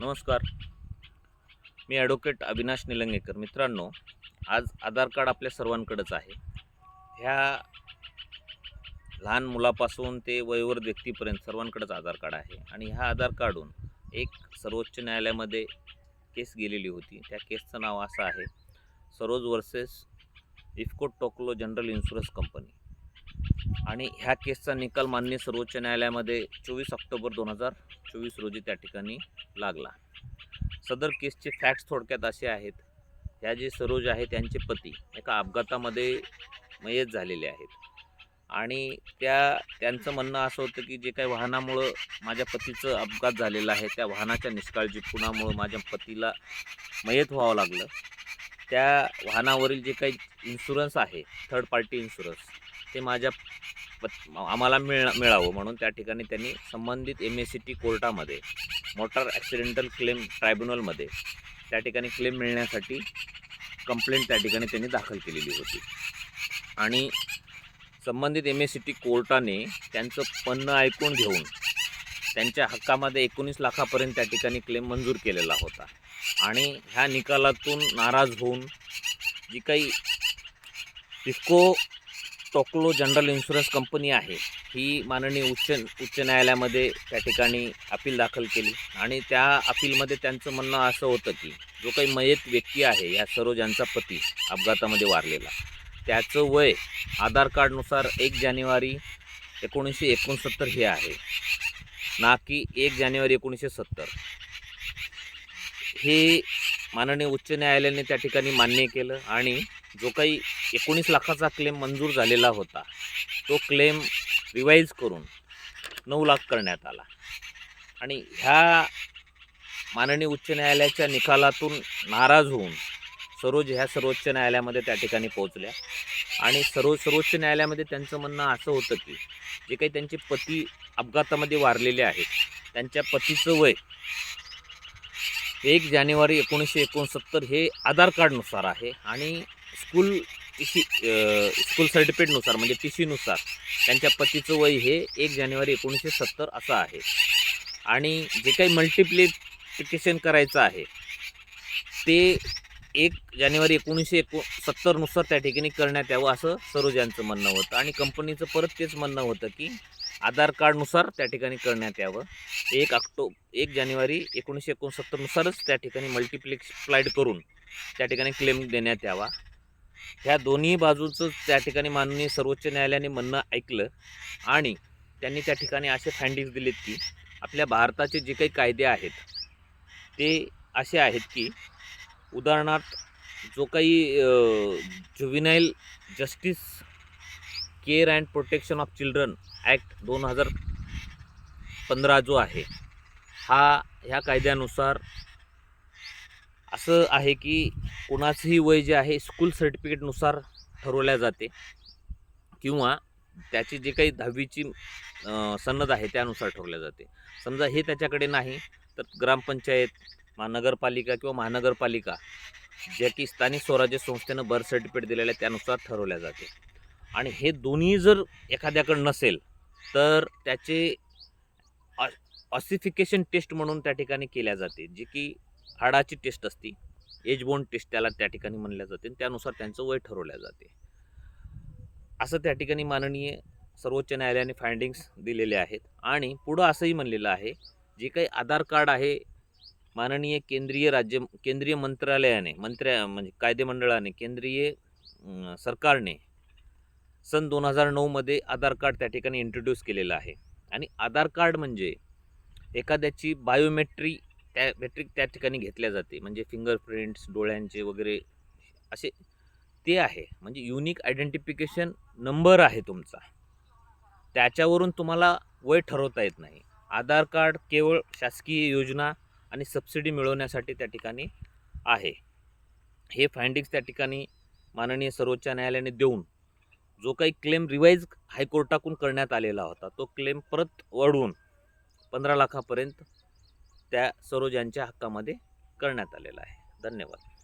नमस्कार. मी ॲडव्होकेट अविनाश निलंगेकर. मित्रांनो आज आधार कार्ड आपल्या सर्वांकडेच आहे. ह्या लहान मुलापासून ते वयोवृद्ध व्यक्तीपर्यंत सर्वांकडेच आधार कार्ड आहे. आणि ह्या आधार कार्डून एक सर्वोच्च न्यायालयामध्ये केस गेलेली होती. त्या केसचं नाव असं आहे Saroj versus IFFCO Tokio general insurance company. आणि ह्या केसचा निकाल माननीय सर्वोच्च न्यायालयामध्ये चोवीस ऑक्टोबर दोन हजार चोवीस रोजी त्या ठिकाणी लागला. सदर केसचे फॅक्ट्स थोडक्यात असे आहेत. ह्या जे सरोज आहेत त्यांचे पती एका अपघातामध्ये मयत झालेले आहेत. आणि त्या त्यांचं म्हणणं असं होतं की जे काही वाहनामुळं माझ्या पतीचं अपघात झालेला आहे त्या वाहनाच्या निष्काळजीपणामुळं माझ्या पतीला मयत व्हावं लागलं. त्या वाहनावरील जे काही इन्शुरन्स आहे थर्ड पार्टी इन्शुरन्स ते माझ्या आम्हाला मिळ मिळावं म्हणून त्या ठिकाणी त्यांनी संबंधित एम एस सी टी कोर्टामध्ये मोटार ॲक्सिडेंटल क्लेम ट्रायब्युनलमध्ये त्या ठिकाणी क्लेम मिळण्यासाठी कंप्लेंट त्या ठिकाणी त्यांनी दाखल केलेली होती. आणि संबंधित एम एस सी टी कोर्टाने त्यांचं पन्न ऐकून घेऊन त्यांच्या हक्कामध्ये एकोणीस लाखापर्यंत त्या ठिकाणी क्लेम मंजूर केलेला होता. आणि ह्या निकालातून नाराज होऊन जी काही IFFCO Tokio general insurance company आहे. ही माननीय उच्च उच्च न्यायालयामध्ये त्या ठिकाणी अपील दाखल केली. आणि त्या अपीलमध्ये त्यांचं म्हणणं असं होतं की जो काही मयत व्यक्ती आहे या सर्व ज्यांचा पती अपघातामध्ये वारलेला त्याचं वय आधार कार्डनुसार एक जानेवारी एकोणीसशे एकोणसत्तर हे आहे. ना की एक जानेवारी एकोणीसशे सत्तर. हे माननीय उच्च न्यायालयाने त्या ठिकाणी मान्य केलं आणि जो काही एकोणीस लाखाचा क्लेम मंजूर झालेला होता तो क्लेम रिवाईज करून नऊ लाख करण्यात आला. आणि ह्या माननीय उच्च न्यायालयाच्या निकालातून नाराज होऊन सरोज ह्या सर्वोच्च न्यायालयामध्ये त्या ठिकाणी पोहोचल्या. आणि सर्व सर्वोच्च न्यायालयामध्ये त्यांचं म्हणणं असं होतं की जे काही त्यांचे पती अपघातामध्ये वारलेले आहेत त्यांच्या पतीचं वय एक जानेवारी एकोणीसशे एकोणसत्तर हे आधार कार्डनुसार आहे आणि स्कूल टी स्कूल सर्टिफिकेटनुसार म्हणजे टी सीनुसार त्यांच्या पतीचं वय हे एक जानेवारी एकोणीसशे सत्तर असं आहे. आणि जे काही मल्टिप्लिकेशन करायचं आहे ते एक जानेवारी एकोणीसशे एको सत्तरनुसार त्या ठिकाणी करण्यात यावं असं सरोज यांचं म्हणणं होतं. आणि कंपनीचं परत तेच म्हणणं होतं की आधार कार्डनुसार त्या ठिकाणी करण्यात यावं. एक ऑक्टो एक जानेवारी एकोणीसशे एकोणसत्तरनुसारच त्या ठिकाणी मल्टिप्लेक्स फ्लाईट करून त्या ठिकाणी क्लेम देण्यात यावा. ह्या दोन्ही बाजूचं त्या ठिकाणी माननीय सर्वोच्च न्यायालयाने म्हणणं ऐकलं आणि त्यांनी त्या ठिकाणी असे फँडिंग्स दिलेत की आपल्या भारताचे जे काही कायदे आहेत ते असे आहेत की उदाहरणार्थ जो काही juvenile justice care and protection of children act दोन हजार पंधरा जो आहे हा ह्या कायद्यानुसार असं आहे की कोणाचंही वय जे आहे स्कूल सर्टिफिकेटनुसार ठरवल्या जाते किंवा त्याची जे काही दहावीची अं, सनद आहे त्यानुसार ठरवल्या जाते. समजा हे त्याच्याकडे नाही तर ग्रामपंचायत महानगरपालिका किंवा महानगरपालिका ज्या की स्थानिक स्वराज्य संस्थेनं बर्थ सर्टिफिकेट दिलेलं आहे त्यानुसार ठरवल्या जाते. आणि हे दोन्ही जर एखाद्याकडं नसेल तर त्याचे ऑसिफिकेशन टेस्ट म्हणून त्या ठिकाणी केल्या जाते जी की हाडाची टेस्ट असते. एजबोन टेस्ट त्याला त्या ठिकाणी म्हणल्या जाते. आणि त्यानुसार त्यांचं वय ठरवल्या जाते. असं त्या ठिकाणी माननीय सर्वोच्च न्यायालयाने फायंडिंग्स दिलेले आहेत. आणि पुढं असंही म्हणलेलं आहे जे काही आधार कार्ड आहे माननीय केंद्रीय राज्य केंद्रीय मंत्रालयाने मंत्र्या म्हणजे कायदेमंडळाने केंद्रीय सरकारने सन दोन हजार नऊमध्ये आधार कार्ड त्या ठिकाणी इंट्रोड्यूस केलेलं आहे. आणि आधार कार्ड म्हणजे एखाद्याची बायोमेट्री त्या मेट्रिक त्या ठिकाणी घेतल्या जाते. म्हणजे फिंगरप्रिंट्स डोळ्यांचे वगैरे असे ते आहे. म्हणजे युनिक आयडेंटिफिकेशन नंबर आहे तुमचा. त्याच्यावरून तुम्हाला वय ठरवता येत नाही. आधार कार्ड केवळ शासकीय योजना आणि सबसिडी मिळवण्यासाठी त्या ठिकाणी आहे. हे फायंडिंग्स त्या ठिकाणी माननीय सर्वोच्च न्यायालयाने देऊन जो काही क्लेम रिवाईज हायकोर्टाकडून करण्यात आलेला होता तो क्लेम परत वाढवून पंधरा लाखापर्यंत त्या सरोज यांच्या हक्कामध्ये करण्यात आलेला आहे. धन्यवाद.